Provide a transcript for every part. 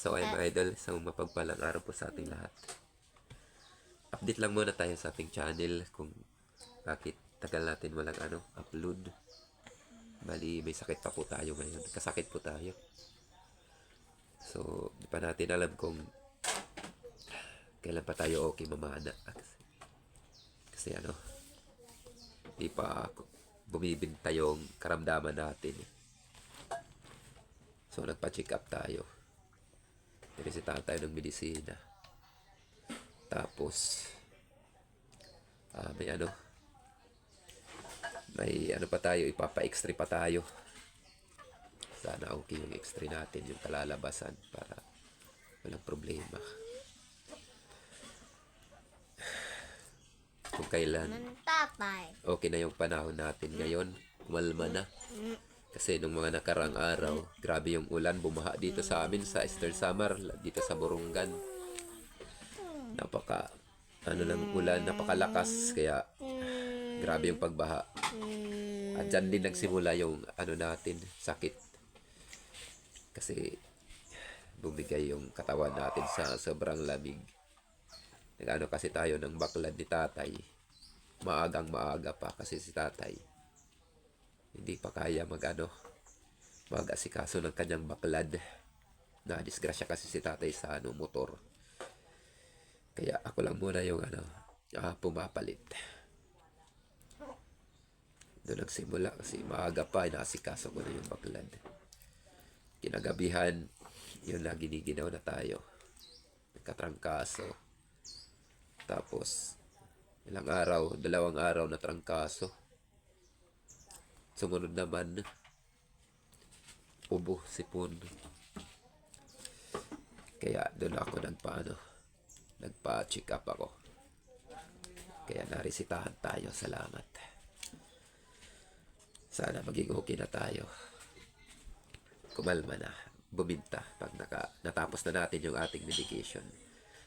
So ay mga idol, so mapagpalang araw po sa ating lahat. Update lang muna tayo sa ating channel kung bakit tagal natin walang ano, upload. Bali, may sakit pa po tayo ngayon. Kasakit po tayo. So, di pa natin alam kung kailan pa tayo okay mamana. Kasi, kasi ano, di pa bumibinta yung karamdaman natin. So, nagpa-check up tayo. Pinisitahan tayo ng medisina. Tapos, ah may ano, may ano pa tayo, ipapa-extra pa tayo. Sana okay yung extra natin, yung kalalabasan para walang problema. Kung kailan ng tatay. okay na yung panahon natin ngayon, kumalma na. Kasi nung mga nakarang araw, grabe yung ulan, bumaha dito sa amin sa Eastern Samar, dito sa Burungan. Napaka, ano ng ulan, napakalakas, kaya grabe yung pagbaha. At dyan din nagsimula yung ano natin, sakit. Kasi bumigay yung katawan natin sa sobrang lamig. Nagano kasi tayo ng baklad ni tatay. Maagang maaga pa kasi si tatay. Hindi pa kaya magano mag-asikaso ng kanyang baklad. Na disgrasya kasi si tatay sa ano motor. Kaya ako lang muna yung ano ah, pumapalit. Doon nagsimula kasi maaga pa inaasikaso ko na yung baklad. Kinagabihan, yun na giniginaw na tayo. Nagkatrangkaso. Tapos, ilang araw, dalawang araw na trangkaso. Sumunod naman, ubo, sipon. Kaya doon ako nagpaano, nagpa-check up ako. Kaya narisitahan tayo, salamat. Sana maging okay na tayo. Kumalma na, buminta pag naka, natapos na natin yung ating medication.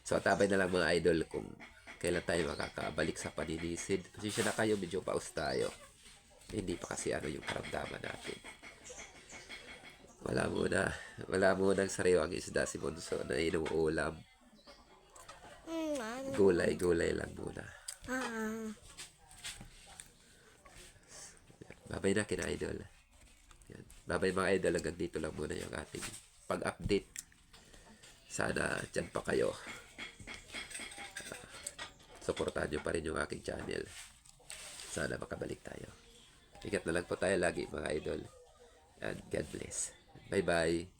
So, tabay na lang mga idol kung kailan tayo makakabalik sa paninisid. Pasensya na kayo, medyo paus tayo. Hindi pa kasi ano yung karamdaman natin. Wala muna. Wala muna ng sariwang isda si Bonso na inuulam. Mm, ano? Gulay, gulay lang muna. Ah, Babay na kina idol. Yan. Babay mga idol, hanggang dito lang muna yung ating pag-update. Sana dyan pa kayo. Ah, Suportahan nyo pa rin yung aking channel. Sana makabalik tayo. Ingat na lang po tayo lagi mga idol. And God bless. Bye-bye.